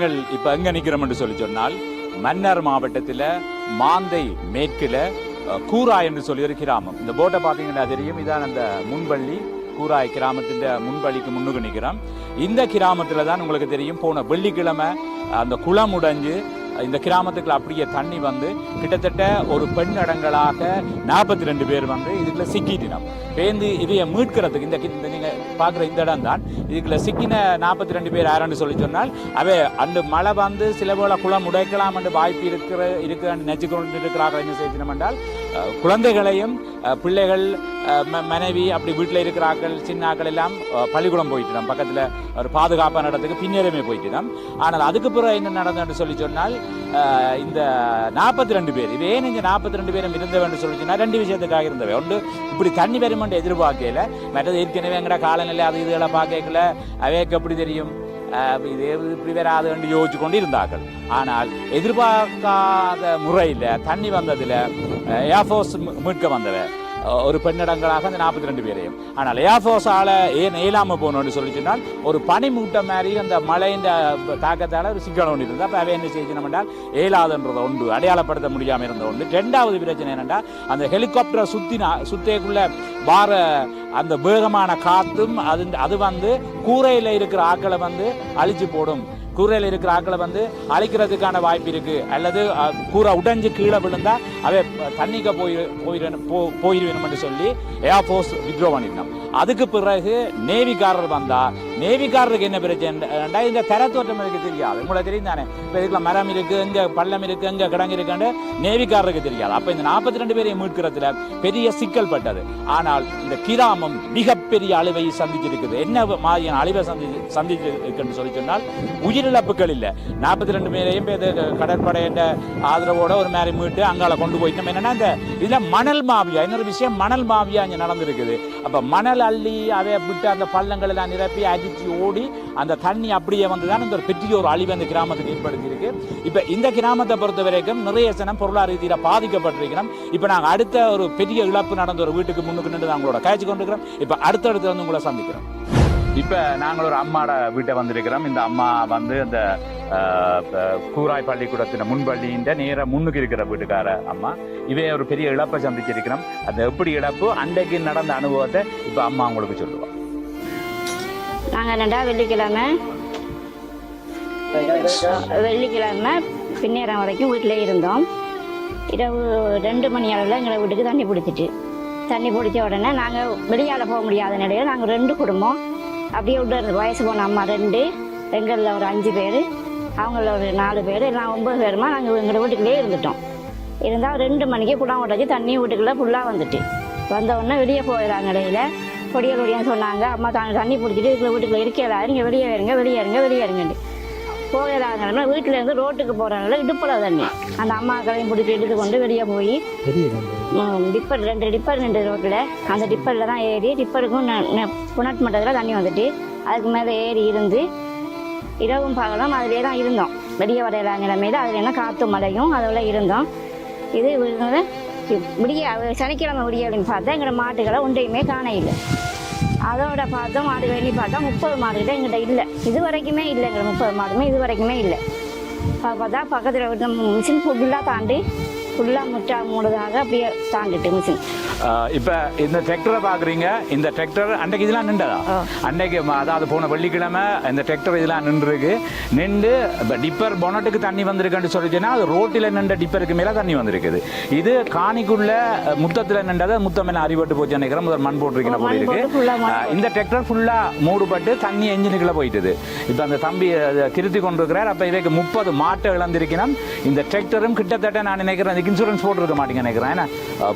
நாங்கள் இப்ப எங்க நிக்கிறோம் என்று சொல்லி சொன்னால் மன்னர் மாவட்டத்தில் மாந்தை மேற்குல கூராய் என்று சொல்லி ஒரு கிராமம். இந்த போட்டை பார்த்தீங்கன்னா தெரியும். இதான் அந்த முன்பள்ளி கூராய் கிராமத்தின் முன்பள்ளிக்கு முன்னுக்கு நிற்கிறோம் இந்த கிராமத்தில் தான் உங்களுக்கு தெரியும் போன வெள்ளிக்கிழமை அந்த குளம் உடைஞ்சு இந்த கிராமத்துக்குள்ள அப்படியே தண்ணி வந்து கிட்டத்தட்ட ஒரு பெண் அடங்கலாக நாற்பத்தி ரெண்டு பேர் வந்து இதுக்குள்ள சிக்கிட்டினோம் பேந்து இதைய மீட்கிறதுக்கு இந்த கி- நீங்க பார்க்குற இந்த இடம் தான் இதுக்குள்ள சிக்கின நாற்பத்தி ரெண்டு பேர் யாருன்னு சொல்லி சொன்னால் அவை அந்த மழை வந்து சில போல குளம் உடைக்கலாம் என்று வாய்ப்பு இருக்கிற இருக்கிற நெச்சு கொண்டு இருக்கிறார்கள் என்ன செய்யணும் என்றால் குழந்தைகளையும் பிள்ளைகள் மனைவி அப்படி வீட்டில் இருக்கிற ஆக்கள் சின்ன ஆக்கள் எல்லாம் பள்ளிக்கூடம் போயிட்டு நம்ம பக்கத்தில் ஒரு பாதுகாப்பான இடத்துக்கு பின்னேறமே போயிட்டு ஆனால் அதுக்கு பிறகு என்ன நடந்ததுன்னு சொல்லி சொன்னால் இந்த நாற்பத்தி ரெண்டு பேர் ஏன் இந்த நாற்பத்தி ரெண்டு பேரும் இருந்தவன்னு சொல்லி சொன்னால் ரெண்டு விஷயத்துக்காக இருந்தவை. ஒன்று இப்படி தண்ணி வருமென்று எதிர்பார்க்கல. மற்றது ஏற்கனவே எங்கட காலநிலை அது இதுகளை பார்க்கல. அவைக்கு எப்படி தெரியும்? இது இப்படி வராது என்று யோசிச்சு கொண்டு இருந்தார்கள். ஆனால் எதிர்பார்க்காத முறையில் தண்ணி வந்ததில் ஏர்ஃபோர்ஸ் மீட்க வந்தவ. ஒரு பெண்ணடங்களாக அந்த நாற்பத்தி ரெண்டு பேரையும். ஆனால் லேஃபோஸால் ஏன் இயலாமல் போகணும்னு சொல்லி சொன்னால் ஒரு பனி மூட்டை மாதிரி அந்த மழையின் தாக்கத்தால் ஒரு சிக்கல் ஒன்று இருந்தது. அப்போ அவை என்ன செய்யணும் என்றால் இயலாதுன்றதை ஒன்று அடையாளப்படுத்த முடியாமல் இருந்த ஒன்று. ரெண்டாவது பிரச்சனை என்னென்னா அந்த ஹெலிகாப்டரை சுற்றினா சுத்தேக்குள்ள வார அந்த வேகமான காற்றும் அது அது வந்து கூரையில் இருக்கிற ஆக்களை வந்து அழிச்சு போடும். கூரையில் இருக்கிற ஆக்களை வந்து அழிக்கிறதுக்கான வாய்ப்பு இருக்கு. அல்லது கூரை உடைஞ்சு கீழே விழுந்தா அவை தண்ணிக்க போய் போயிடணும் போ போயிடுவேணும்னு சொல்லி ஏர்ஃபோர்ஸ் வித்ரோ பண்ணிடணும் அதுக்கு பிறகு நேவிக்காரர் வந்தா நேவிக்காரருக்கு என்ன பிரச்சனை? இந்த தரத்தோட்டம் எனக்கு தெரியாது. உங்களுக்கு தெரியும் தானே? இப்போ இதுக்குள்ள மரம் இருக்கு எங்க பள்ளம் இருக்கு இங்கே கிடங்கு இருக்குன்னு நேவிக்காரருக்கு தெரியாது. அப்ப இந்த நாற்பத்தி ரெண்டு பேரையும் மீட்கிறதுல பெரிய சிக்கல் பட்டது. ஆனால் இந்த கிராமம் மிக மிகப்பெரிய அழிவை சந்திச்சிருக்குது. என்ன மாதிரியான அழிவை சந்தி சந்திச்சிருக்குன்னு சொல்லி சொன்னால் உயிரிழப்புகள் இல்லை. நாற்பத்தி ரெண்டு பேரையும் கடற்படையின் ஆதரவோட ஒரு மாதிரி மீட்டு அங்கால கொண்டு போயிட்டோம் என்னன்னா இந்த இதில் மணல் மாவியா இன்னொரு விஷயம் மணல் மாவியா இங்க நடந்திருக்குது. அப்போ மணல் அள்ளி அதை விட்டு அந்த பள்ளங்கள் எல்லாம் நிரப்பி அடித்து ஓடி அந்த தண்ணி அப்படியே வந்துதான் இந்த ஒரு பெரிய ஒரு அழிவு அந்த கிராமத்துக்கு ஏற்படுத்தியிருக்கு. இப்போ இந்த கிராமத்தை பொறுத்த வரைக்கும் நிறைய சனம் பொருளாதார ரீதியில் பாதிக்கப்பட்டிருக்கிறோம். இப்போ நாங்கள் அடுத்த ஒரு பெரிய இழப்பு நடந்த ஒரு வீட்டுக்கு முன்னுக்கு நின்று நாங்களோட காய்ச்சி கொண்டிருக்கிறோம். இப்ப அடுத்தடுத்து வந்து உங்களை சந்திக்கிறோம். இப்ப நாங்கள் ஒரு அம்மாட வீட்டை வந்திருக்கிறோம். இந்த அம்மா வந்து அந்த கூராய் பள்ளிக்கூடத்தின் முன்பள்ளியின் நேர முன்னுக்கு இருக்கிற வீட்டுக்கார அம்மா. இவே ஒரு பெரிய இழப்பை சந்திச்சிருக்கிறோம். அந்த எப்படி இழப்பு? அன்றைக்கு நடந்த அனுபவத்தை இப்ப அம்மா உங்களுக்கு சொல்லுவா. நாங்கள் ரெண்டா வெள்ளிக்கிழமை வெள்ளிக்கிழமை பின்னேரம் வரைக்கும் வீட்டிலே இருந்தோம். இரவு ரெண்டு மணி அளவில் எங்களை வீட்டுக்கு தண்ணி பிடிச்சிட்டு. தண்ணி பிடிச்ச உடனே நாங்கள் வெளியால் போக முடியாத நிலையில் நாங்கள் ரெண்டு குடும்பம். அப்படியே விட்டு வயசு போன அம்மா ரெண்டு எங்களில் ஒரு அஞ்சு பேர் அவங்கள ஒரு நாலு பேர் எல்லாம் ஒம்பது பேருமா நாங்கள் எங்கள் வீட்டுக்குள்ளே இருந்துட்டோம். இருந்தால் ரெண்டு மணிக்கு குடம் உடச்சி தண்ணி வீட்டுக்குள்ளே ஃபுல்லாக வந்துட்டு. வந்த உடனே வெளியே போயிடறாங்க நிலையில் பொடியல் ஒடியான்னு சொன்னாங்க அம்மா தாங்க தண்ணி பிடிச்சிட்டு இதுல வீட்டுக்குள்ள இருக்கல நீங்கள் வெளியே இருங்க வெளியே இருங்க வெளியே இருங்கன்ட்டு. போயிடறாங்க வீட்டில் இருந்து ரோட்டுக்கு போகிறனால இடுப்புல தண்ணி. அந்த அம்மாக்களையும் பிடிச்சி எடுத்து கொண்டு வெளியே போய் டிப்பர் ரெண்டு டிப்பர் ரெண்டு ரோட்டில் அந்த டிப்பரில் தான் ஏறி டிப்பருக்கும் புனட் மட்டத்தில் தண்ணி வந்துட்டு அதுக்கு மேலே ஏறி இருந்து இரவும் பகலும் அதிலே தான் இருந்தோம். வெளியே வரையில நிலைமையில் அதில் என்ன காற்று மழையும் அதில் இருந்தோம். இது விடிய சனிக்கிழமை விடிய அப்படின்னு பார்த்தா எங்களோட மாட்டுகளை ஒன்றையுமே காண இல்லை அதோட பார்த்தோம் மாடு வேண்டி பார்த்தா முப்பது மாடுகிட்ட எங்கிட்ட இல்லை. இது வரைக்குமே இல்லை முப்பது மாடுமே இது வரைக்குமே இல்லை. பார்த்தா பக்கத்தில் மிஷின் ஃபுல்லாக தாண்டி ஃபுல்லாக முட்டா மூடுதாக அப்படியே தாண்டிட்டு மிஷின். இப்ப இந்த டிராக்டரை பாக்குறீங்க இந்த டிராக்டர் அன்றைக்கு இதெல்லாம் நின்றதா. அன்றைக்கு அதாவது போன வெள்ளிக்கிழமை இந்த டிராக்டர் இதெல்லாம் நின்றுருக்கு. நின்று இப்ப டிப்பர் பொனட்டுக்கு தண்ணி வந்திருக்குன்னு சொல்லிச்சுன்னா அது ரோட்டில் நின்ற டிப்பருக்கு மேல தண்ணி வந்திருக்குது. இது காணிக்குள்ள முத்தத்துல நின்றது முத்தம் என்ன அறிவட்டு போச்சு நினைக்கிறேன் முதல் மண் போட்டிருக்கிற போல இருக்கு. இந்த டிராக்டர் ஃபுல்லா மூடுபட்டு தண்ணி என்ஜினுக்குள்ள போயிட்டுது. இப்ப அந்த தம்பி திருத்தி கொண்டிருக்கிறார். அப்ப இவைக்கு முப்பது மாட்டை இழந்திருக்கணும். இந்த டிராக்டரும் கிட்டத்தட்ட நான் நினைக்கிறேன் இன்சூரன்ஸ் போட்டிருக்க மாட்டேங்க நினைக்கிறேன். ஏன்னா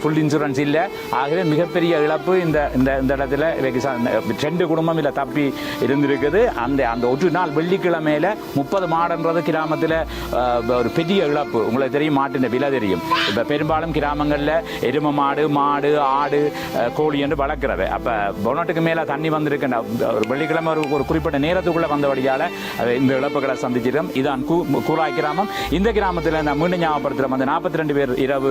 ஃபுல் இன்சூரன்ஸ் இல்லை. ஆகவே மிகப்பெரிய இழப்பு இந்த இந்த இந்த இடத்துல இந்த ரெண்டு குடும்பம் இல்லை தப்பி இருந்திருக்குது. அந்த அந்த ஒரு நாள் வெள்ளிக்கிழமையில் முப்பது மாடுன்றது கிராமத்தில் ஒரு பெரிய இழப்பு. உங்களுக்கு தெரியும் மாட்டின் விலை தெரியும். இப்போ பெரும்பாலும் கிராமங்களில் எரும மாடு மாடு ஆடு கோழி என்று வளர்க்கிறது. அப்போ பொனட்டுக்கு மேலே தண்ணி வந்திருக்கு. ஒரு வெள்ளிக்கிழமை ஒரு ஒரு குறிப்பிட்ட நேரத்துக்குள்ளே வந்தபடியால் இந்த இழப்புகளை சந்திச்சிடும். இதான் கூ கூராய் கிராமம். இந்த கிராமத்தில் நான் மீண்டும் ஞாபகப்படுத்துகிறோம் அந்த நாற்பத்தி ரெண்டு பேர் இரவு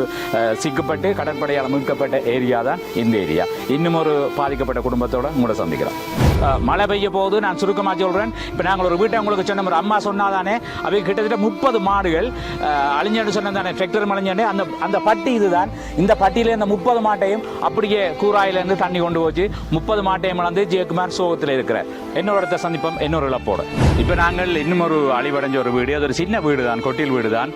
சிக்கப்பட்டு கடற்படையால் மீட்கப்பட்ட ஏரியா தான் இந்த ஏரியா. இன்னும் ஒரு பாதிக்கப்பட்ட குடும்பத்தோட உங்களை சந்திக்கிறோம். மழை பெய்ய போகுது. நான் சுருக்கமாக சொல்கிறேன் இப்போ நாங்கள் ஒரு வீட்டை உங்களுக்கு சொன்ன ஒரு அம்மா சொன்னாதானே அவை கிட்டத்தட்ட முப்பது மாடுகள் அஹ், அழிஞ்சேன்னு சொன்னதானே டிராக்டர் அழிஞ்சேன்னு அந்த அந்த பட்டி இதுதான். இந்த பட்டியில் இந்த முப்பது மாட்டையும் அப்படியே கூராயிலேருந்து தண்ணி கொண்டு போச்சு. முப்பது மாட்டையும் வளர்ந்து ஜெயக்குமார் சோகத்தில் இருக்கிற என்னோட இடத்த சந்திப்போம். இன்னொரு இழப்போடு. இப்போ நாங்கள் இன்னும் ஒரு அழிவடைஞ்ச ஒரு வீடு. அது ஒரு சின்ன வீடு தான் கொட்டில் வீடு தான்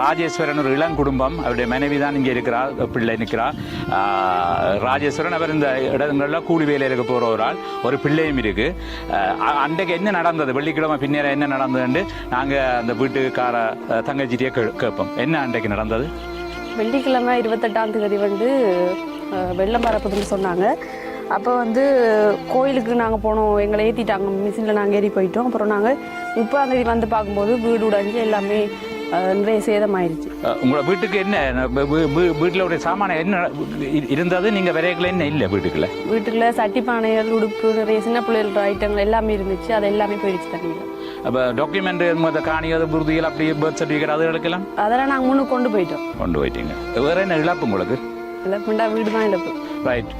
ராஜேஸ்வரன் ஒரு இளம் குடும்பம். அவருடைய மனைவி தான் இங்கே இருக்கிறார் பிள்ளை நிற்கிறார் ராஜேஸ்வரன் அவர் இந்த இடங்களில் கூலி வேலையில் போகிற ஒரு ஆள் ஒரு பிள்ளையும் இருக்கு. அன்றைக்கு என்ன நடந்தது? வெள்ளிக்கிழமை பின்னேற என்ன நடந்ததுன்னு நாங்கள் அந்த வீட்டுக்கார அஹ், தங்கச்சிட்டியே கே கேட்போம். என்ன அன்றைக்கு நடந்தது? வெள்ளிக்கிழமை இருபத்தெட்டாம் தேதி வந்து வெள்ளம் பரப்புதுன்னு சொன்னாங்க. அப்போ வந்து கோயிலுக்கு நாங்கள் போனோம். எங்களை ஏற்றிட்டாங்க மிஷினில் நாங்கள் ஏறி போயிட்டோம். அப்புறம் நாங்கள் முப்பதாம் தேதி வந்து பார்க்கும்போது வீடு உடஞ்சி எல்லாமே நிறைய சேதமாயிருச்சு. உங்களோட வீட்டுக்கு என்ன வீட்டில் ஒரு சாமான என்ன இருந்தது? நீங்கள் விரைவில் என்ன இல்லை வீட்டுக்குள்ள? வீட்டுக்குள்ள சட்டி பானைகள் உடுப்பு நிறைய சின்ன பிள்ளைகளோட ஐட்டங்கள் எல்லாமே இருந்துச்சு. அது எல்லாமே போயிடுச்சு தண்ணியில் அப்போ டாக்குமெண்ட் மற்ற காணியது புருதிகள் அப்படியே பர்த் சர்டிஃபிகேட் அது எடுக்கலாம்? அதெல்லாம் நாங்கள் முன்னுக்கு கொண்டு போயிட்டோம். கொண்டு போயிட்டீங்க. வேற என்ன இழப்பு உங்களுக்கு? இழப்புண்டா வீடு தான் இழப்பு ரைட்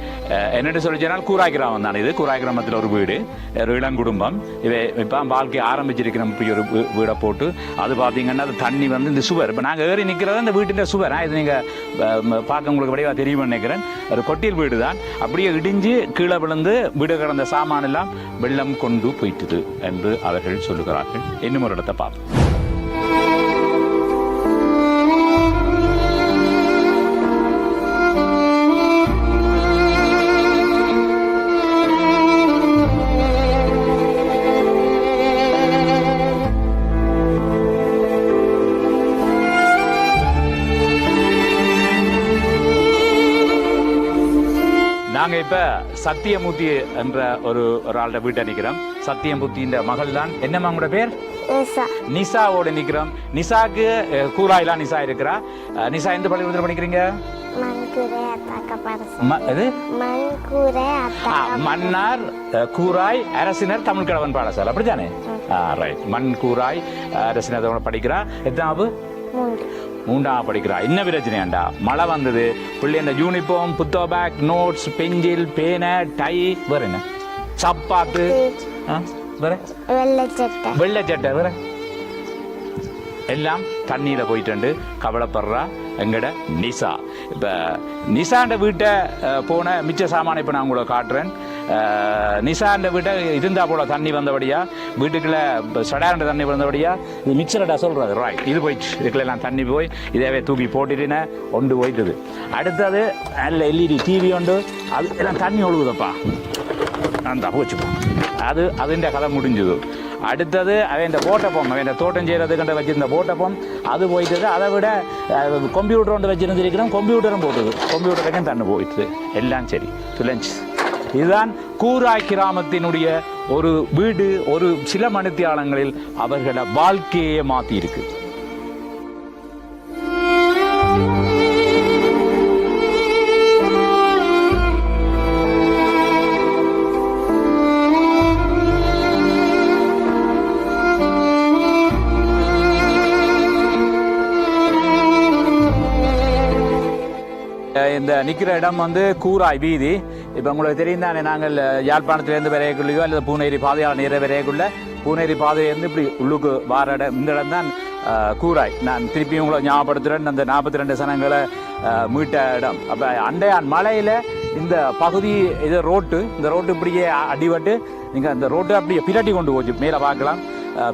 என்னட்டு சொல்லி கூராய் கிராமம் தான் இது கூராய் கிராமத்தில் ஒரு வீடு ஒரு இளம் குடும்பம் இவை இப்போ வாழ்க்கை ஆரம்பிச்சிருக்கிற இப்படி ஒரு வீ- வீடை போட்டு அது பார்த்தீங்கன்னா அது தண்ணி வந்து இந்த சுவர் இப்போ நாங்கள் ஏறி நிற்கிறது அந்த வீட்டின் சுவர் இது நீங்கள் பார்க்க உங்களுக்கு விடையாக தெரியும் நினைக்கிறேன் ஒரு கொட்டில் வீடு தான் அப்படியே இடிஞ்சு கீழே விழுந்து வீடு கிடந்த சாமான் எல்லாம் வெள்ளம் கொண்டு போயிட்டுது என்று அவர்கள் சொல்லுகிறார்கள் இன்னும் ஒரு இடத்தை பார்ப்போம் இப்ப சத்தியமூர்த்தி என்ற ஒரு ஒரு ஆள்கிட்ட வீட்டை நிக்கிறோம். சத்தியமூர்த்தியின் மகள் தான் என்னம்மா உங்களோட பேர்? நிசாவோட நிக்கிறோம். நிசாக்கு அஹ், கூராயிலாம் நிசா இருக்கிறா. நிசா எந்த பள்ளிக்கூடத்தில் படிக்கிறீங்க? மன்னார் கூராய் அரசினர் தமிழ் கடவன் பாடசாலை. அப்படித்தானே? ரைட் மண் கூராய் அரசினர் படிக்கிறா. எத்தனாவது? மூன்று மூன்றாம் படிக்கிறா? என்ன பிரச்சனையாண்டா மழை வந்தது. பிள்ளைங்க யூனிஃபார்ம் புத்தக பேக் நோட்ஸ் பென்சில் பேனை டை வேற என்ன? சப்பாத்து வேற? வெள்ளச்சட்டை வெள்ளை சட்டை வேற? எல்லாம் தண்ணியில போயிட்டு கவலைப்படுறா எங்கட நிசா. இப்ப நிசாண்ட வீட்டை போன மிச்ச சாமானை இப்ப நான் உங்களுக்கு காட்டுறேன். நிசாண்ட வீட்டை இருந்தா போல தண்ணி வந்தபடியா வீட்டுக்குள்ள இப்ப சடாண்ட தண்ணி வந்தபடியா இது மிக்சரடா சொல்றது ராய் இது போயிடுச்சு இதுக்குள்ள எல்லாம் தண்ணி போய் இதேவே தூக்கி போட்டுட்டுன ஒன்று போயிட்டுது அடுத்தது நல்ல எல்இடி டிவி உண்டு அது எல்லாம் தண்ணி ஒழுகுதப்பா அந்த போச்சுப்போ அது അതിൻ്റെ കഥ മുടിഞ്ഞത് അടുത്തത് അവൻ്റെ ബോട്ടപ്പം അവൻ്റെ തോട്ടം ചെയ്തത് കണ്ട് വെച്ചിരുന്ന ബോട്ടപ്പം അത് പോയിട്ടത് அதை விட கம்ப்யூட்டர் ஒன்று வச்சிருந்திருக்கிறோம் கம்ப்யூட்டரும் போட்டது கம்ப்யூட்டருக்கும் தண்ணு போயிட்டு எல்லாம் சரி துலஞ்சு இதுதான் கூராய் கிராமத்தினுடைய ஒரு வீடு ஒரு சில மணித்தியாலங்களில் அவர்களோட வாழ்க்கையே மாற்றி இருக்கு இந்த நிற்கிற இடம் வந்து கூராய் வீதி. இப்போ உங்களுக்கு தெரியும் தானே நாங்கள் யாழ்ப்பாணத்துலேருந்து யாழ்ப்பாணத்திலேருந்து அல்லது பூனேரி பாதையால் நேர வரையக்குள்ள பூனேரி பாதையிலேருந்து இப்படி உள்ளுக்கு வார இடம் இந்த இடம் தான் அஹ், கூராய் நான் திருப்பி உங்களை ஞாபகப்படுத்துகிறேன் அந்த நாற்பத்தி ரெண்டு சனங்களை மீட்ட இடம். அப்போ அண்டையான் மலையில் இந்த பகுதி இது ரோட்டு. இந்த ரோட்டு இப்படியே அடிபட்டு நீங்கள் அந்த ரோட்டு அப்படியே பிரட்டி கொண்டு போச்சு. மேலே பார்க்கலாம்.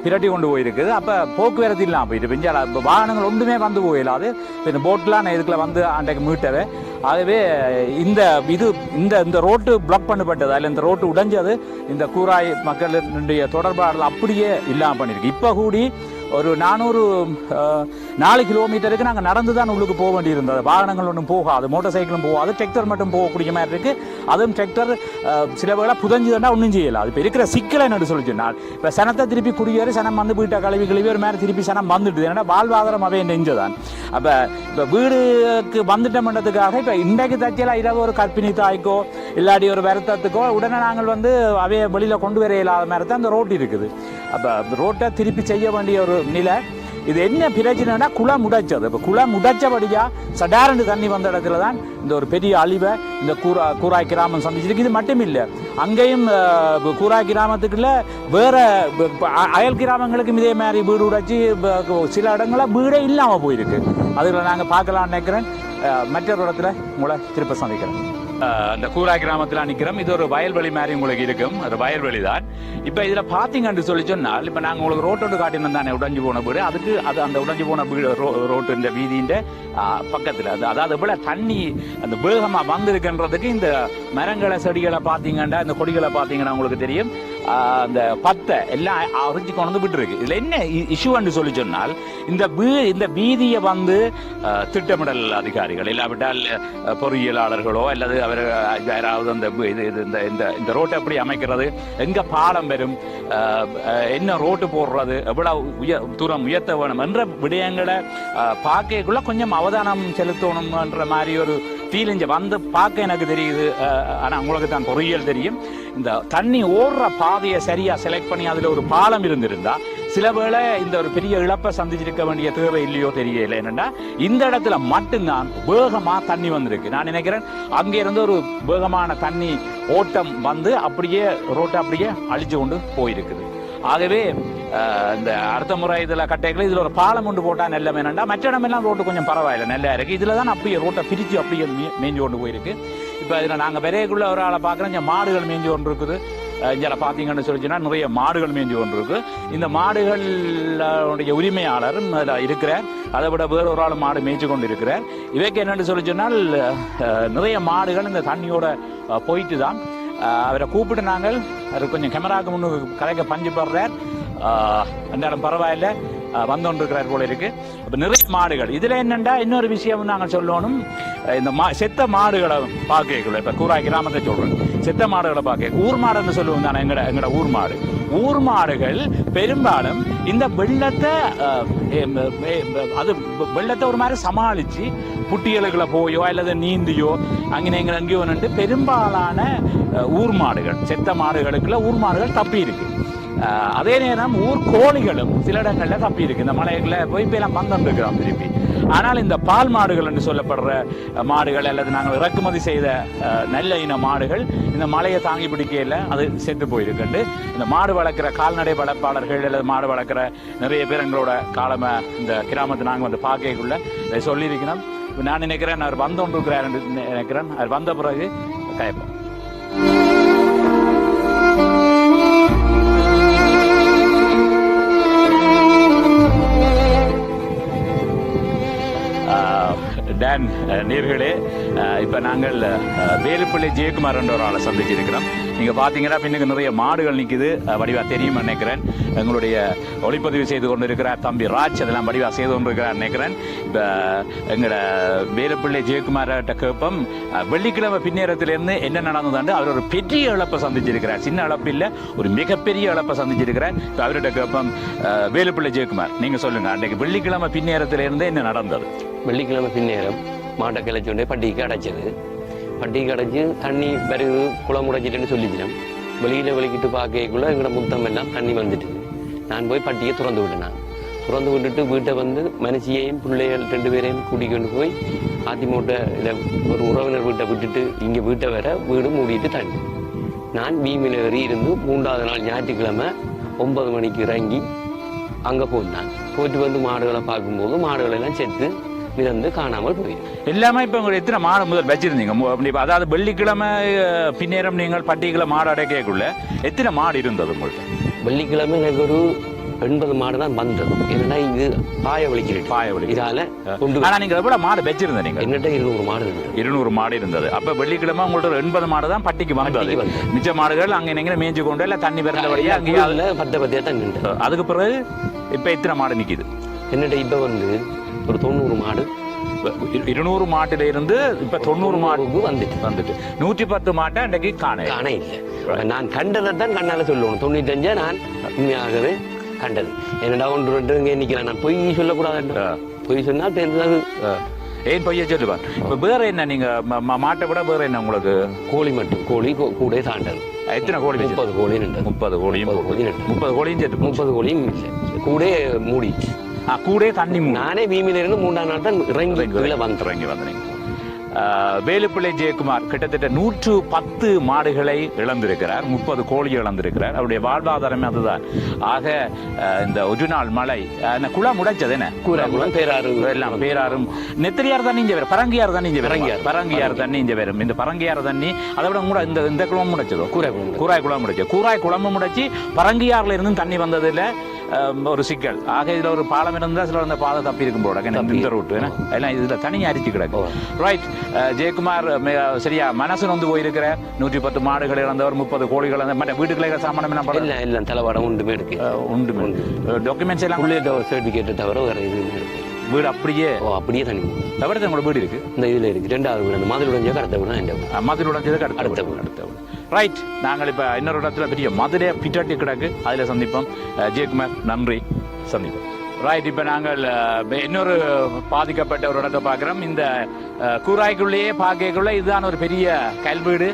பிரட்டி கொண்டு போயிருக்குது அப்போ போக்குவரத்து இல்லாமல் போயிட்டு பெஞ்சால இப்போ வாகனங்கள் ஒன்றுமே வந்து போயிடாது இந்த போட்லாம் நான் இதுக்குள்ள வந்து அன்றைக்கு மீட்டவே ஆகவே இந்த இது இந்த இந்த ரோட்டு பிளாக் பண்ணப்பட்டது அதில் இந்த ரோட்டு உடைஞ்சது இந்த கூராய் மக்களுடைய தொடர்பாடல் அப்படியே இல்லாமல் பண்ணியிருக்கு இப்போ கூடி ஒரு நானூறு நாலு கிலோமீட்டருக்கு நாங்கள் நடந்து தான் உள்ளுக்கு போக வேண்டியிருந்தது. வாகனங்கள் ஒன்றும் போகாது மோட்டார் சைக்கிளும் போகாது டிராக்டர் மட்டும் போகக்கூடிய மாதிரி இருக்குது அதுவும் டிராக்டர் சில வேளை புதஞ்சுதுன்னா ஒன்றும் செய்யலாம் இப்போ இருக்கிற சிக்கலை என்ன சொல்லி சொன்னால் இப்போ சனத்தை திருப்பி குடியேறி சனம் வந்து வீட்டை கழுவி கழுவி ஒரு மாதிரி திருப்பி சனம் வந்துட்டு ஏன்னா வாழ்வாதாரம் அவை நெஞ்சதான். அப்போ இப்போ வீடுக்கு வந்துட்டோம்ன்றதுக்காக இப்போ இன்றைக்கு தச்சியெல்லாம் இரவு ஒரு கற்பிணி தாய்க்கோ இல்லாட்டி ஒரு வருத்தத்துக்கோ உடனே நாங்கள் வந்து அவைய வெளியில் கொண்டு வர இல்லாத மாதிரி தான் அந்த ரோட் இருக்குது. அப்போ ரோட்டை திருப்பி செய்ய வேண்டிய ஒரு நிலை. இது என்ன பிரச்சனைனா குளம் உடைச்சது இப்போ குளம் உடைச்சபடியா சடாரண்டு தண்ணி வந்த இடத்துல தான் இந்த ஒரு பெரிய அழிவை இந்த கூரா கூராய் கிராமம் சந்திச்சிருக்கு. இது மட்டும் இல்லை அங்கேயும் கூராய் கிராமத்துக்குள்ள வேற அயல் கிராமங்களுக்கும் இதே மாதிரி வீடு உடைச்சி சில இடங்களில் வீடே இல்லாமல் போயிருக்கு. அதில் நாங்கள் பார்க்கலாம்னு நினைக்கிறேன். மற்றொரு இடத்துல உங்களை திருப்ப சந்திக்கிறேன். இந்த கூராய் கூரா கிராமத்தில் நிற்கிறோம் இது ஒரு வயல்வெளி மாதிரி உங்களுக்கு இருக்கும். அது வயல்வெளி தான் இப்போ இதில் பார்த்தீங்கன்னு சொல்லி சொன்னால் இப்போ நாங்கள் உங்களுக்கு ரோட்டோடு காட்டினோம் தானே உடஞ்சி போன வீடு. அதுக்கு அது அந்த உடஞ்சி போன வீடு ரோ ரோட்டு இந்த வீதியின் பக்கத்தில். அது அதாவது இவ்வளோ தண்ணி அந்த வேகமாக வந்திருக்குன்றதுக்கு இந்த மரங்களை செடிகளை பார்த்தீங்கன்னா இந்த கொடிகளை பார்த்தீங்கன்னா உங்களுக்கு தெரியும். அந்த பத்தை எல்லாம் அரிஞ்சு கொண்டு வந்து விட்டுருக்கு. இதில் என்ன இஷ்யூன்னு சொல்லி சொன்னால் இந்த வீ இந்த வீதியை வந்து திட்டமிடல் அதிகாரிகள் இல்லாவிட்டால் பொறியியலாளர்களோ அல்லது அவர் யாராவது அந்த இது இது இந்த இந்த இந்த ரோட்டை எப்படி அமைக்கிறது எங்கே பாலம் வரும் என்ன ரோட்டு போடுறது எவ்வளோ உய தூரம் உயர்த்த வேணும் என்ற விடயங்களை பார்க்கக்குள்ள கொஞ்சம் அவதானம் செலுத்தணும்ன்ற மாதிரி ஒரு ஃபீலிங்க வந்து பார்க்க எனக்கு தெரியுது. ஆனால் உங்களுக்கு தான் பொறியியல் தெரியும். இந்த தண்ணி ஓடுற பாதையை சரியா செலக்ட் பண்ணி அதுல ஒரு பாலம் இருந்திருந்தா சில வேளை இந்த ஒரு பெரிய இழப்பை சந்திச்சிருக்க வேண்டிய தேவை இல்லையோ தெரியல. என்னன்னா இந்த இடத்துல மட்டும்தான் வேகமா தண்ணி வந்திருக்கு. நான் நினைக்கிறேன் அங்கே இருந்து ஒரு வேகமான தண்ணி ஓட்டம் வந்து அப்படியே ரோட்டை அப்படியே அழிச்சு கொண்டு போயிருக்குது. ஆகவே இந்த அடுத்த முறை இதில் கட்டைகள் இதில் ஒரு பாலம் கொண்டு போட்டால் நெல்ல மேனண்டா மற்ற இடமெல்லாம் ரோட்டு கொஞ்சம் பரவாயில்ல நல்லா இருக்கு இதில் தான் அப்படியே ரோட்டை பிரித்து அப்படியே மே- மேய்ஞ்சு கொண்டு போயிருக்கு. இப்போ இதில் நாங்கள் விரைக்குள்ள ஒரு ஆளை பார்க்குறோம். இங்கே மாடுகள் மேய்ஞ்சு ஒன்று இருக்குது இங்கே பார்த்தீங்கன்னு சொல்லிச்சுன்னா நிறைய மாடுகள் மேய்ஞ்சு ஒன்று இருக்குது இந்த மாடுகளுடைய உரிமையாளரும் அதில் இருக்கிறார். அதை விட வேறு ஒரு ஆள் மாடு மேய்ச்சி கொண்டு இருக்கிறார் இவைக்கு என்னென்னு சொல்லி சொன்னால் நிறைய மாடுகள் இந்த தண்ணியோட போயிட்டு தான் அவரை கூப்பிட்டு நாங்கள் அவர் கொஞ்சம் கேமராவுக்கு முன்னு கலைக்க பஞ்சு படுறார். அன்றாடம் பரவாயில்ல. அஹ், போல இருக்கு. அப்போ நிறைய மாடுகள். இதில் என்னண்டா? இன்னொரு விஷயம் நாங்கள் சொல்லணும். இந்த மா செத்த மாடுகளை பார்க்கல இப்போ கூறாய் கிராமத்தை சொல்கிறேன் செத்த மாடுகளை பார்க்க ஊர் மாடுன்னு சொல்லுவோம் தானே எங்கட எங்கட ஊர் மாடு. ஊர் மாடுகள் பெரும்பாலும் இந்த வெள்ளத்தை அது வெள்ளத்தை ஒரு மாதிரி சமாளித்து புட்டியலுக்குள்ள போயோ அல்லது நீந்தியோ அங்கே எங்கே எங்கேயோ நின்று பெரும்பாலான ஊர் மாடுகள் செத்த மாடுகளுக்குள்ள ஊர் மாடுகள் தப்பி இருக்குது அதே நேரம் ஊர் கோழிகளும் சில இடங்களில் தப்பி இருக்கு. இந்த மலைகளில் போய் போய் எல்லாம் பந்தம் இருக்கிறோம் திருப்பி. ஆனால் இந்த பால் மாடுகள் என்று சொல்லப்படுற மாடுகள் அல்லது நாங்கள் இறக்குமதி செய்த நல்ல இன மாடுகள் இந்த மலையை தாங்கி பிடிக்கையில் அது செத்து போயிருக்குண்டு. இந்த மாடு வளர்க்குற கால்நடை வளர்ப்பாளர்கள் அல்லது மாடு வளர்க்குற நிறைய பேர் எங்களோட காலமை இந்த கிராமத்தை நாங்கள் வந்து பார்க்கக்குள்ள இதை சொல்லியிருக்கிறோம். நான் நினைக்கிறேன் அவர் வந்து கொண்டிருக்கிறார் என்று நினைக்கிறேன். அவர் வந்த பிறகு கேட்போம் டான் நேர்களே இப்போ நாங்கள் வேலுப்பள்ளி வேலுப்பிள்ளை ஜெயக்குமார் என்ற ஒரு ஆளை சந்திச்சிருக்கிறோம். நீங்கள் பார்த்தீங்கன்னா பின்னுக்கு நிறைய மாடுகள் நிற்குது வடிவா தெரியும் நினைக்கிறேன். எங்களுடைய ஒளிப்பதிவு செய்து கொண்டிருக்கிறார் தம்பி ராஜ். அதெல்லாம் வடிவா செய்து கொண்டிருக்கிறார் நினைக்கிறேன். இப்போ எங்களோட வேலுப்பிள்ளை ஜெயக்குமார்கிட்ட கேட்போம். வெள்ளிக்கிழமை பின்னேரத்திலிருந்து என்ன நடந்ததாண்டு அவர் ஒரு பெரிய இழப்பை சந்திச்சிருக்கிறார். சின்ன இழப்பு இல்லை ஒரு மிகப்பெரிய இழப்பை சந்திச்சிருக்கிறார். இப்போ அவர்கிட்ட கேட்போம் வேலுப்பிள்ளை ஜெயக்குமார் நீங்கள் சொல்லுங்க அன்றைக்கு வெள்ளிக்கிழமை பின்னேரத்திலிருந்து என்ன நடந்தது? வெள்ளிக்கிழமை பின்னேரம். மாட்டை கிளச்சி கொண்டே பட்டிக்கு அடைச்சது பட்டிக்கு அடைச்சு தண்ணி வருது குளம் உடைச்சிட்டுன்னு சொல்லிச்சிடும் வெளியில் வெளிக்கிட்டு பார்க்கக்குள்ள எங்களோட முத்தம் எல்லாம் தண்ணி வந்துட்டு. நான் போய் பட்டியை திறந்து விட்டேன் திறந்து விட்டுட்டு வீட்டை வந்து மனுஷியையும் பிள்ளைகள் ரெண்டு பேரையும் கூட்டிக்கொண்டு போய் ஆத்திமூட்டை இல்லை ஒரு உறவினர் வீட்டை விட்டுட்டு இங்கே வீட்டை வர வீடு மூடிட்டு தண்ணி நான் பீமில் ஏறி இருந்து மூன்றாவது நாள் ஞாயிற்றுக்கிழமை ஒன்பது மணிக்கு இறங்கி அங்கே போயிட்டான் போயிட்டு வந்து மாடுகளை பார்க்கும்போது மாடுகளெல்லாம் செத்து மிதந்து காணாமல் போயிடும் எல்லாமே இப்ப உங்களுக்கு எத்தனை மாடு முதல் வச்சிருந்தீங்க? அதாவது வெள்ளிக்கிழமை பின்னேரம் நீங்கள் பட்டிகளை மாடு அடைக்கக்குள்ள எத்தனை மாடு இருந்தது உங்கள்ட்ட? வெள்ளிக்கிழமை எனக்கு ஒரு எண்பது மாடு தான் வந்தது. என்னன்னா இது பாய வலிக்கிறேன் பாய வலிக்குது. இதால கொண்டு ஆனா நீங்க எவ்வளவு மாடு வச்சிருந்த நீங்க என்னட்ட இருநூறு மாடு இருந்தது. இருநூறு மாடு இருந்தது. அப்ப வெள்ளிக்கிழமை உங்கள்ட்ட ஒரு எண்பது மாடு தான் பட்டிக்கு வந்தது. மிச்ச மாடுகள் அங்க நீங்க மேய்ஞ்சு கொண்டு இல்ல தண்ணி பிறந்த வழியா அங்கேயே பத்த பத்தியா தான் நின்று அதுக்கு பிறகு இப்ப எத்தனை மாடு நிக்குது? என்னட்ட இப்ப வந்து ஒரு தொண்ணூறு மாடு இருநூறு மாட்டுல இருந்து இப்ப தொண்ணூறு மாடு தொண்ணூறுக்கு வந்துட்டு. வந்துட்டு. நூற்றி பத்து மாட்டை அன்றைக்கு காண காண இல்லை. நான் கண்டதை தான் கண்ணால சொல்லணும் தொண்ணூத்தஞ்சா நான் உண்மையாகவே கண்டது. என்னடா ஒன்று ரெண்டு இங்கே நான் பொய் சொல்லக்கூடாது பொய் சொன்னா தெரிஞ்சது ஏன் பொய்ய சொல்லுவான் இப்ப வேற என்ன நீங்க மாட்டை விட வேற என்ன உங்களுக்கு? கோழி மட்டும். கோழி கூட தாண்டது எத்தனை கோழி? முப்பது கோழி முப்பது கோழியும் முப்பது கோழியும் சேர்த்து முப்பது கோழியும் இல்லை. கூட மூடிச்சு கூடே தண்ணி நானே பீமில இருந்து மூன்றாம் நாள் தான் இறங்கி கீழே வந்தேன் இறங்கி ஆஹ், வேலுப்பிள்ளை ஜெயக்குமார் கிட்டத்தட்ட நூற்று பத்து மாடுகளை இழந்திருக்கிறார் முப்பது கோழி இழந்திருக்கிறார் அவருடைய வாழ்வாதாரமே அதுதான் ஆக இந்த ஒரு நாள் என்ன குளம் உடைச்சது என்ன கூறாக்குளம் பேராறு எல்லாம் பேராரும் நெத்திரியார் தண்ணி இங்க வரும் பரங்கியார் தண்ணி இங்க பரங்கியார். பரங்கியார் தண்ணி இங்க வரும் இந்த பரங்கியார் தண்ணி அதை விட கூட இந்த இந்த குளம் முடைச்சதோ கூறாக்குளம் கூராய் குளம் முடிச்சு கூராய் குளமும் முடிச்சு பரங்கியாறுல இருந்தும் தண்ணி வந்ததுல அஹ், ஒரு சிக்கல் ஆக இதுல ஒரு பாலம் இருந்தா சில இந்த பாதை தப்பி இருக்கும் போட இந்த ரூட் எல்லாம் இதுல தனியா அரிச்சு கிடக்கு ரைட் ஜெயக்குமார் சரியா மனசு நொந்து போயிருக்கிற நூற்றி பத்து மாடுகள் இழந்தவர் முப்பது கோழிகள் இழந்த மற்ற வீட்டுக்குள்ள சாமானம் என்ன பண்ண இல்ல இல்ல தலைவாடம் உண்டுமே இருக்கு உண்டு டாக்குமெண்ட்ஸ் எல்லாம் உள்ளே சர்டிபிகேட் தவிர வேற எதுவுமே வீடு அப்படியே ஓ அப்படியே போகுது. தவிர உங்களோட வீடு இருக்கு இந்த இதுல இருக்கு ரெண்டாவது வீடு அந்த மாதிரி உடஞ்சா கடத்த விட என் வீடு. மதுரை உடஞ்சதுக்கு அடுத்த வீடு அடுத்த ரைட் நாங்கள் இப்போ இன்னொரு இடத்துல பெரிய மதுரை பிட்டாட்டி கிடக்கு. அதில் சந்திப்போம். ஜெயக்குமார் நன்றி. சந்திப்போம். ரைட் இப்போ நாங்கள் இன்னொரு பாதிக்கப்பட்ட ஒரு இடத்தை பார்க்குறோம். இந்த கூராய்க்குள்ளேயே பார்க்கக்குள்ள இதுதான் ஒரு பெரிய கல்வீடு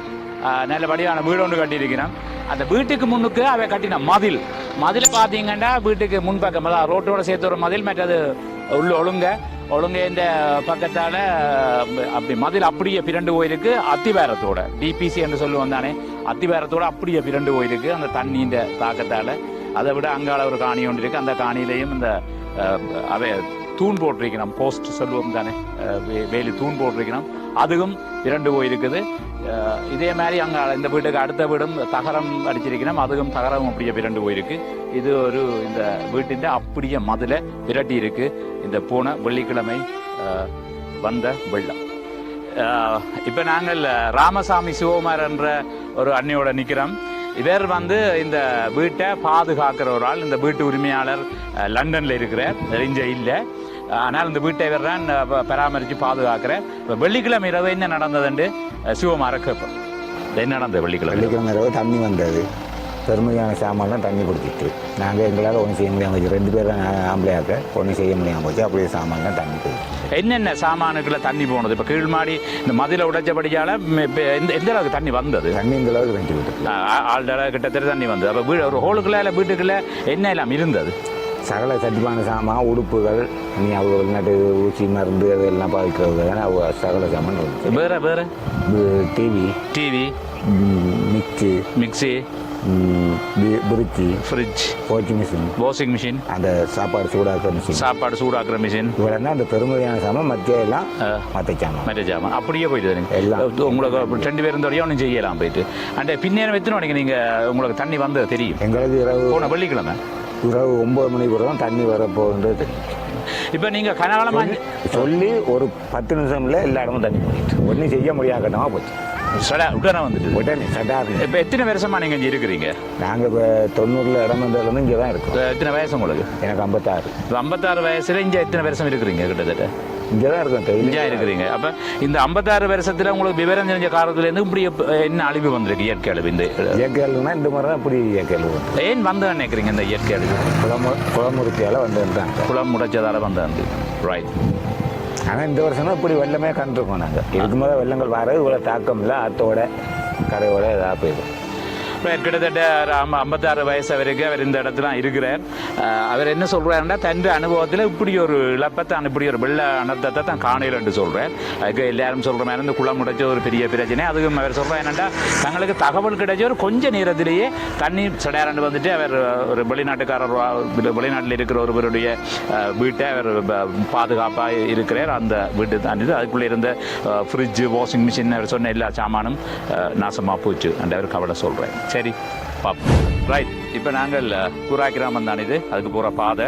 அஹ், நல்லபடியான வீடு ஒன்று கட்டியிருக்கிறோம். அந்த வீட்டுக்கு முன்னுக்கு அவை கட்டின மதில். மதில் பார்த்தீங்கன்னா வீட்டுக்கு முன்பக்கம் அதாவது ரோட்டோட சேர்த்து ஒரு மதில் மற்றது உள்ள ஒழுங்க. ஒழுங்க இந்த பக்கத்தால அப்படி மதில் அப்படியே பிறண்டு போயிருக்கு அத்திவாரத்தோட. டிபிசி என்று சொல்லுவோம் தானே அத்திவாரத்தோட அப்படியே பிறண்டு போயிருக்கு அந்த தண்ணியின் தாக்கத்தால. அதை விட அங்கால ஒரு காணி ஒன்று இருக்கு அந்த காணியிலையும் இந்த அவை தூண் போட்டிருக்கணும் போஸ்ட் சொல்லுவோம் தானே வேலி தூண் போட்டிருக்கணும். அதுவும் இரண்டு போயிருக்குது. இதே மாதிரி அங்கே இந்த வீட்டுக்கு அடுத்த வீடும் தகரம் அடிச்சிருக்கணும். அதுவும் தகரம் அப்படியே விரண்டு போயிருக்கு. இது ஒரு இந்த வீட்டின் அப்படியே மதுல விரட்டி இருக்கு. இந்த போன வெள்ளிக்கிழமை வந்த வெள்ளம். இப்போ நாங்கள் ராமசாமி சிவகுமார் என்ற ஒரு அன்னையோட நிற்கிறோம் இவர் வந்து இந்த வீட்டை பாதுகாக்கிற ஒரு ஆள் இந்த வீட்டு உரிமையாளர் லண்டனில் லண்டன்ல இருக்கிறார். இல்லை. ஆனால் இந்த வீட்டை இவர் தான் பராமரித்து பாதுகாக்கிறேன் இப்போ வெள்ளிக்கிழமை இரவு என்ன நடந்ததுண்டு? அஹ், சிவகுமாரை கேட்போம் என்ன நடந்தது வெள்ளிக்கிழமை? வெள்ளிக்கிழமை இரவு தண்ணி வந்தது. பெருமையான சாமான்லாம் தண்ணி பிடிச்சிட்டு நாங்கள் எங்களால் ஒன்றும் செய்ய முடியாமல் போச்சு. ரெண்டு பேரும் ஆம்பளையாக்க ஒன்றும் செய்ய முடியாமல் போச்சு. அப்படியே சாமான்லாம் தண்ணி போயிடுச்சு என்னென்ன சாமானுக்குள்ள தண்ணி போனது? இப்போ கீழ்மாடி இந்த மதில உடைச்சபடியால எந்த எந்த அளவுக்கு தண்ணி வந்தது? தண்ணி இந்த அளவுக்கு வெட்டி விட்டு ஆள்தட கிட்டத்தட்ட தண்ணி வந்தது. அப்போ வீடு ஒரு ஹோலுக்குள்ள இல்லை வீட்டுக்குள்ள என்ன எல்லாம் இருந்தது? சகல சட்டிப்பான சாமான் உடுப்புகள் நீ அவங்க வெளிநாட்டு ஊசி மருந்து அதெல்லாம் பாதிக்கிறது தானே அவங்க சகல சாமான் வேற வேற? TV TV mixie mixie fridge fridge போச்சு மிஷின் வாஷிங் மிஷின் அந்த சாப்பாடு சூடாக்குற மிஷின் சாப்பாடு சூடாக்குற மிஷின் இவ்வளோ அந்த பெருமையான சாமான் மத்திய எல்லாம் மற்ற சாமான். மற்ற ஜாமான் அப்படியே போயிட்டு நீங்க எல்லாம். உங்களுக்கு ரெண்டு பேரும் தோடையும் ஒன்றும் செய்யலாம் போயிட்டு. அண்ட் பின்னேரம் எத்தனை மணிக்கு நீங்க உங்களுக்கு தண்ணி வந்தது தெரியும்? எங்களுக்கு இரவு போன வெள்ளிக்கிழமை. இரவு ஒன்பது மணிக்கு கூட தான் தண்ணி வரப்போகுன்றது இப்போ நீங்க கனகாலமா சொல்லி ஒரு பத்து நிமிஷம்ல எல்லா இடமும் தண்ணி போயிட்டு ஒன்றும் செய்ய முடியாக்கட்டமா போச்சு. சடா உடனே வந்துட்டு? உடனே சட்டாரு இப்போ எத்தனை வருஷமா நீங்க இங்க இருக்கிறீங்க? நாங்கள் இப்போ தொண்ணூறில் இடம் வந்ததுலேருந்து இங்கே தான் இருக்கோம் எத்தனை வயசு உங்களுக்கு? எனக்கு ஐம்பத்தாறு. இப்போ ஐம்பத்தாறு வயசுல இங்க எத்தனை வருஷம் இருக்கிறீங்க கிட்டத்தட்ட? இங்கே தான் இருக்கோம் டெய்லி இருக்கிறீங்க. அப்ப இந்த ஐம்பத்தாறு வருஷத்துல உங்களுக்கு விவரம் தெரிஞ்ச காலத்துல இருந்து இப்படி என்ன அழிவு வந்திருக்கு இயற்கை அழிவு இந்த இயற்கையாளுனா இந்த மாதிரி தான் இப்படி இயற்கையாள் வந்து ஏன் வந்து நினைக்கிறீங்க இந்த இயற்கை அழிவு? குளமு குளமுறுத்தியால் வந்துட்டாங்க குளம் முடைச்சதால வந்தாந்து ரைட் ஆனால் இந்த வருஷம் தான் இப்படி வெள்ளமே கண்டிருக்கோம் நாங்கள் இதுக்கு முதல் வெள்ளங்கள் வர இவ்வளோ தாக்கம் இல்லை. ஆத்தோட கரையோட இதாக போயிடும். இப்போ கிட்டத்தட்ட ஒரு ஐம்பத்தாறு வயசு வரைக்கும் அவர் இந்த இடத்துல இருக்கிறார். அவர் என்ன சொல்கிறாருன்னா தன் அனுபவத்தில் இப்படி ஒரு இழப்பத்தான் இப்படி ஒரு வெள்ள அனர்த்தத்தை தான் காணையில் என்று அதுக்கு எல்லாரும் சொல்கிற மாதிரி இந்த குளம் உடைச்ச ஒரு பெரிய பிரச்சனை. அதுக்கும் அவர் சொல்கிறார் என்னென்னா தங்களுக்கு தகவல் கிடைச்ச ஒரு கொஞ்ச நேரத்திலேயே தண்ணி சடையாரண்டு வந்துட்டு அவர் ஒரு வெளிநாட்டுக்காரர் வெளிநாட்டில் இருக்கிற ஒருவருடைய வீட்டை அவர் பாதுகாப்பாக இருக்கிறார். அந்த வீட்டு தாண்டி அதுக்குள்ளே இருந்த ஃப்ரிட்ஜு வாஷிங் மிஷின் அவர் சொன்ன எல்லா சாமானும் நாசமாக போச்சு. என்று அவர் கவலை சொல்கிறேன் சரி பார்ப்போம் ரைட் இப்போ நாங்கள் குரா கிராமம் தான் இது. அதுக்கு போகிற பாதை.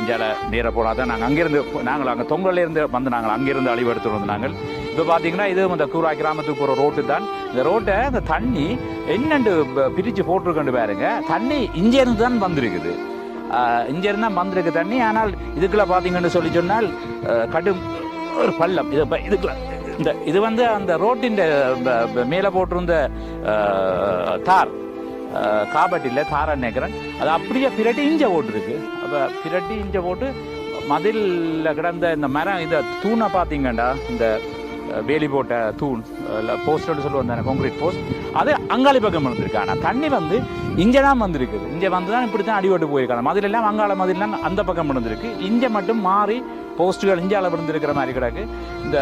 இந்தியாவில் போனால் தான் நாங்கள் அங்கேருந்து நாங்கள் அங்கே தொங்கல்ல இருந்து வந்து நாங்கள் அங்கேருந்து அழிவு எடுத்துகிட்டு வந்து நாங்கள். இப்போ பார்த்தீங்கன்னா இது இந்த கூரா கிராமத்துக்கு போகிற ரோட்டு தான். இந்த ரோட்டை இந்த தண்ணி என்னண்டு பிரித்து போட்டிருக்கண்டு பாருங்க. தண்ணி இங்கேருந்து தான் வந்திருக்குது. இங்கேருந்து தான் வந்திருக்கு தண்ணி. ஆனால் இதுக்குள்ளே பார்த்தீங்கன்னு சொல்லி சொன்னால் கடும் ஒரு பள்ளம். இது ப- இதுக்குள்ள இந்த இது வந்து அந்த ரோட்டின் மேலே போட்டிருந்த தார். காபட்டியில் தாரா நினைக்கிறேன் அது அப்படியே பிரட்டி இஞ்ச போட்டிருக்கு. அப்போ பிரட்டி இஞ்ச போட்டு மதிலில் கிடந்த இந்த மரம் இதை தூணை பார்த்தீங்கண்டா? இந்த வேலி போட்ட தூண் போஸ்ட்னு சொல்லுவாங்க தானே கான்கிரீட் போஸ்ட் அது அங்காளி பக்கம் இருந்திருக்கு ஆனால் தண்ணி வந்து இங்கே தான் வந்திருக்குது. இங்கே வந்து தான் இப்படி தான் அடிபட்டு போயிருக்காங்க. மதிலெல்லாம் வங்காள மதிலெல்லாம் அந்த பக்கம் விழுந்திருக்கு இங்கே மட்டும் மாறி போஸ்ட்டுகள் இந்தியாவில் விழுந்திருக்கிற மாதிரி கிடக்கு. இந்த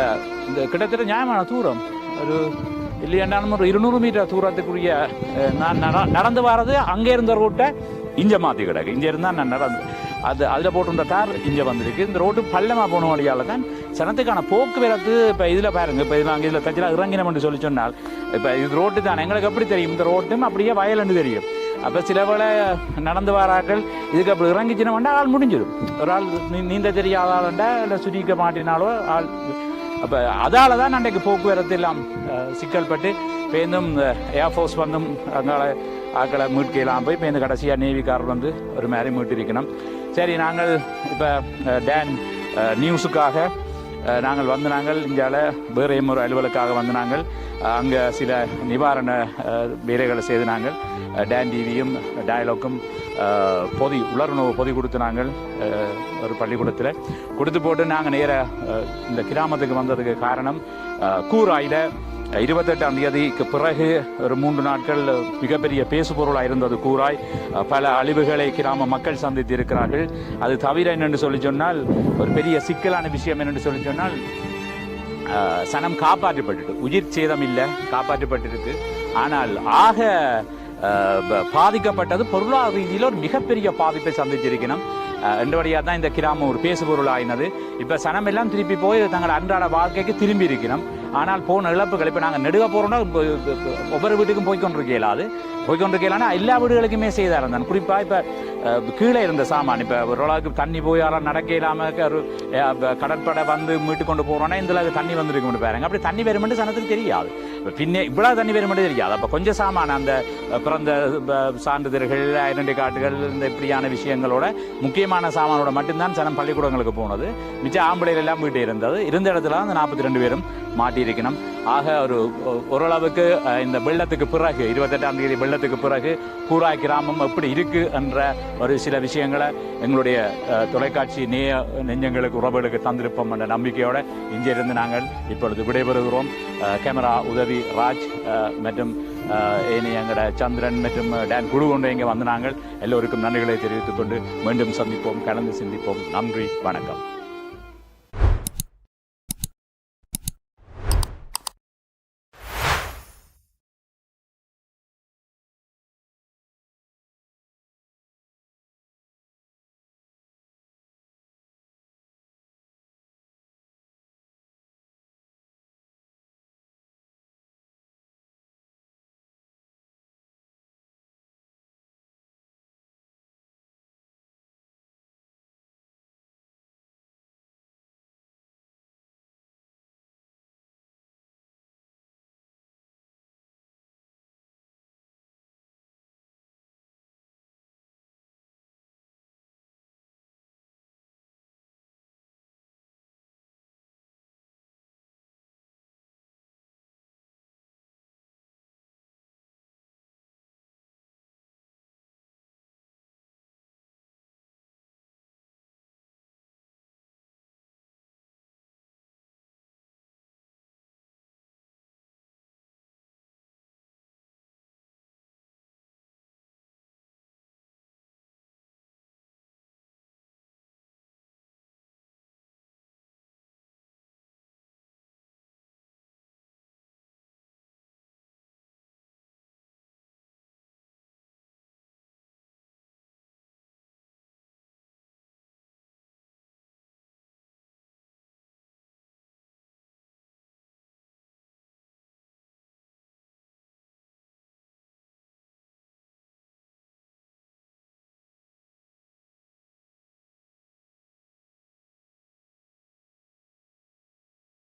இந்த கிட்டத்தட்ட நியாயமான தூரம். ஒரு இல்லையாண்டாலும் ஒரு இருநூறு மீட்டர் தூரத்துக்குரிய நான் நட- நடந்து வர்றது அங்கே இருந்த ரோட்டை இங்கே மாற்றி கிடக்கு. இங்கே இருந்தால் நான் நடந்து அது அதில் போட்டிருந்த தார் இங்கே வந்திருக்கு. இந்த ரோட்டு பள்ளமாக போன வழியால் தான் சனத்துக்கான போக்குவரத்து இப்போ இதில் பாருங்க. இப்போ இதில் அங்கே இதில் தச்சில் இறங்கினோம்னு சொல்லி சொன்னால் இப்போ இது ரோட்டு தான். எங்களுக்கு எப்படி தெரியும்? இந்த ரோட்டும் அப்படியே வயலுன்னு தெரியும். அப்போ சில போல நடந்து வராக்கள் இதுக்கு அப்படி இறங்கிச்சுன்னா வேண்டா ஆள் முடிஞ்சிடும். ஒரு ஆள் நீ- நீந்த தெரியாத ஆளுண்டா இல்லை சுருக்க மாட்டினாலோ ஆள் அப்போ அதால் தான் அன்றைக்கு போக்குவரத்து எல்லாம் சிக்கல் பட்டு பேருந்தும் ஏர்ஃபோர்ஸ் வந்தும் அதனால் ஆக்களை மீட்கலாம். போய் பேருந்து கடைசியாக நேவிக்காரர் வந்து ஒரு மாதிரி மீட்டிருக்கணும். சரி நாங்கள் இப்போ டேன் நியூஸுக்காக நாங்கள் வந்து நாங்கள் இந்தியாவில் வேறு ஒரு அலுவலுக்காக வந்து நாங்கள் அங்கே சில நிவாரண அஹ், வேலைகளை செய்து நாங்கள் டேன் டிவியும் டயலாக்கும் பொதி உலர்ணவு பொதி கொடுத்து நாங்கள் ஒரு பள்ளிக்கூடத்தில் கொடுத்து போட்டு நாங்கள் நேர இந்த கிராமத்துக்கு வந்ததுக்கு காரணம் கூராயில் இருபத்தெட்டாம் தேதிக்கு பிறகு ஒரு மூன்று நாட்கள் மிகப்பெரிய பேசுபொருளாக இருந்தது கூறாய். பல அழிவுகளை கிராம மக்கள் சந்தித்து இருக்கிறார்கள் அது தவிர என்னென்று சொல்லி சொன்னால் ஒரு பெரிய சிக்கலான விஷயம் என்னென்று சொல்லி சொன்னால் சனம் காப்பாற்றப்பட்டுட்டு உயிர் சேதம் இல்லை காப்பாற்றப்பட்டிருக்கு. ஆனால் ஆக ப- பாதிக்கப்பட்டது பொருளாதார ரீதியில் ஒரு மிகப்பெரிய பாதிப்பை சந்திச்சிருக்கணும் ரெண்டு வழியாக தான் இந்த கிராமம் ஒரு பேசுபொருள் ஆயினது இப்போ சனம் எல்லாம் திருப்பி போய் தங்கள் அன்றாட வாழ்க்கைக்கு திரும்பி இருக்கணும். ஆனால் போன இழப்புகள் இப்போ நாங்கள் நெடுக போகிறோம்னா ஒவ்வொரு வீட்டுக்கும் போய் அது? இயலாது எல்லா வீடுகளுக்குமே செய்தார் இருந்தான் குறிப்பாக இப்போ கீழே இருந்த சாமான் இப்போ ஒரு அளவுக்கு தண்ணி போய் யாரும் நடக்க இல்லாமல் ஒரு கடற்படை வந்து மீட்டு கொண்டு போகிறோன்னா இந்த அளவுக்கு தண்ணி வந்துருக்கு பாருங்க. அப்படி தண்ணி வருமென்று சனத்துக்கு தெரியாது. பின்னே இவ்வளவு தண்ணி வருமென்று தெரியாது. அப்போ கொஞ்சம் சாமான அந்த பிறந்த சான்றிதழ்கள் ஐடென்டி கார்டுகள் இந்த இப்படியான விஷயங்களோட முக்கியமான சாமானோட மட்டும்தான் சனம் பள்ளிக்கூடங்களுக்கு போனது. மிச்சம் ஆம்பளைகள் எல்லாம் வீட்டு இருந்தது. இருந்த இடத்துல அந்த நாற்பத்தி ரெண்டு பேரும் மாட்டியிருக்கணும். ஆக ஒரு ஓரளவுக்கு இந்த வெள்ளத்துக்கு பிறகு இருபத்தெட்டாம் தேதி வெள்ளத்துக்கு பிறகு கூராய் கிராமம் எப்படி இருக்கு என்ற ஒரு சில விஷயங்களை எங்களுடைய தொலைக்காட்சி நேய நெஞ்சங்களுக்கு உறவுகளுக்கு தந்திருப்போம் என்ற நம்பிக்கையோடு இங்கிருந்து நாங்கள் இப்பொழுது விடைபெறுகிறோம். கேமரா உதவி ராஜ் மற்றும் இனி ஏனி எங்கட சந்திரன் மற்றும் டேன் குழு கொண்டு இங்கே வந்து நாங்கள் எல்லோருக்கும் நன்றிகளை தெரிவித்துக் கொண்டு மீண்டும் சந்திப்போம் கலந்து சிந்திப்போம். நன்றி வணக்கம்.